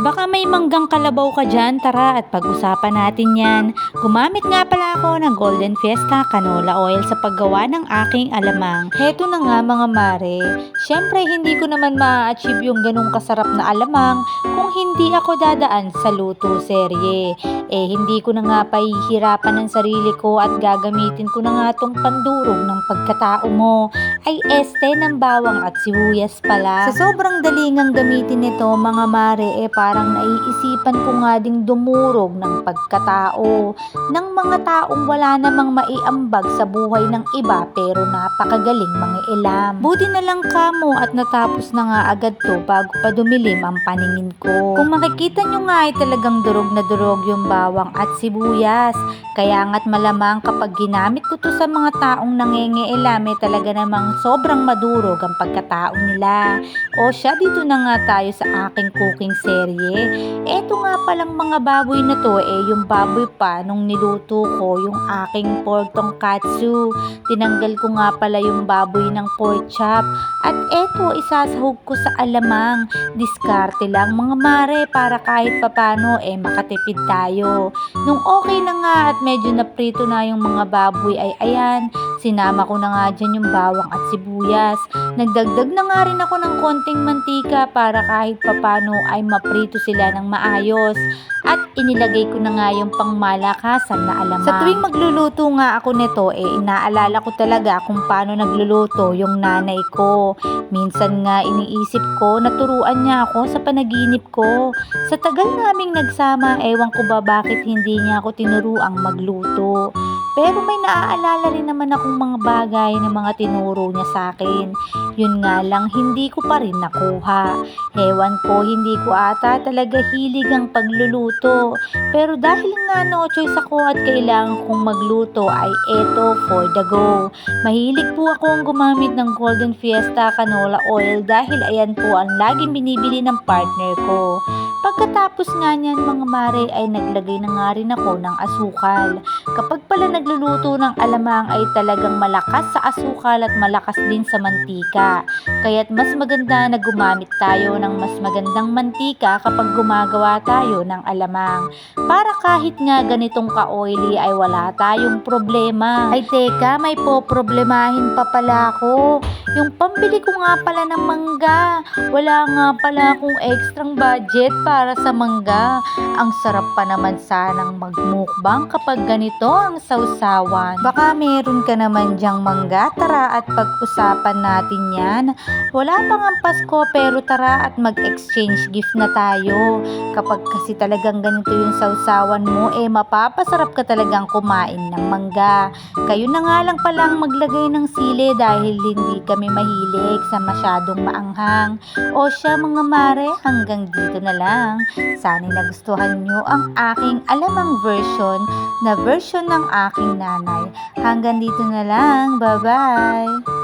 Baka may manggang kalabaw ka dyan, tara at pag-usapan natin yan. Gumamit nga pala ako ng Golden Fiesta Canola Oil sa paggawa ng aking alamang. Heto na nga mga mare, syempre hindi ko naman ma-achieve yung ganong kasarap na alamang kung hindi ako dadaan sa luto serye. Eh hindi ko na nga pahihirapan ng sarili ko at gagamitin ko na nga tong pandurog ng pagkatao mo ay este ng bawang at sibuyas pala. Sa sobrang dalingang gamitin nito mga mare eh parang naiisipan ko nga ding dumurog ng pagkatao ng mga taong wala namang maiambag sa buhay ng iba pero napakagaling mga ilam. Buti na lang kamo at natapos na nga agad to bago pa dumilim ang paningin ko. Kung makikita nyo nga ay talagang durog na durog yung bawang at sibuyas. Kaya nga't malamang kapag ginamit ko to sa mga taong nangengiilam eh talaga namang sobrang madurog ang pagkatao nila. O siya dito na nga tayo sa aking cooking serye. Eto nga palang mga baboy na to eh yung baboy pa nung niluto ko yung aking pork tonkatsu. Tinanggal ko nga pala yung baboy ng pork chop. At eto isasahog ko sa alamang. Diskarte lang mga mare para kahit papano eh makatipid tayo. Nung okay na nga at medyo naprito na yung mga baboy ay ayan, sinama ko na nga dyan yung bawang at sibuyas. Nagdagdag na nga rin ako ng konting mantika para kahit papano ay maprito sila ng maayos. At inilagay ko na nga yung pangmalakasan na alamang. Sa tuwing magluluto nga ako nito, eh inaalala ko talaga kung paano nagluluto yung nanay ko. Minsan nga iniisip ko, naturuan niya ako sa panaginip ko. Sa tagal naming nagsama, ewan ko ba bakit hindi niya ako tinuruang magluto. Pero may naaalala rin naman akong mga bagay na mga tinuro niya sa akin. Yun nga lang, hindi ko pa rin nakuha. Hewan ko, hindi ko ata talaga hilig ang pagluluto. Pero dahil nga no choice ako at kailangan kong magluto ay eto for the go. Mahilig po akong gumamit ng Golden Fiesta Canola Oil dahil ayan po ang laging binibili ng partner ko. Pagkatapos nga niyan mga mare ay naglagay na nga rin ako ng asukal. Kapag pala nagluluto ng alamang ay talagang malakas sa asukal at malakas din sa mantika. Kaya't mas maganda na gumamit tayo ng mas magandang mantika kapag gumagawa tayo ng alamang. Para kahit nga ganitong ka-oily ay wala tayong problema. Ay teka, may poproblemahin pa pala ako. Yung pambili ko nga pala ng mangga. Wala nga pala akong extrang budget para sa mangga. Ang sarap pa naman sanang magmukbang kapag ganito ang sausawan. Baka meron ka naman diyang mangga, tara at pag-usapan natin yan. Wala pang ang Pasko pero tara at mag-exchange gift na tayo. Kapag kasi talagang ganito yung sausawan mo, eh mapapasarap ka talagang kumain ng mangga. Kayo na nga lang palang maglagay ng sili dahil hindi kami mahilig sa masyadong maanghang. O siya mga mare, hanggang dito na lang. Sana nagustuhan nyo ang aking alamang version na version ng aking nanay. Hanggang dito na lang. Bye-bye!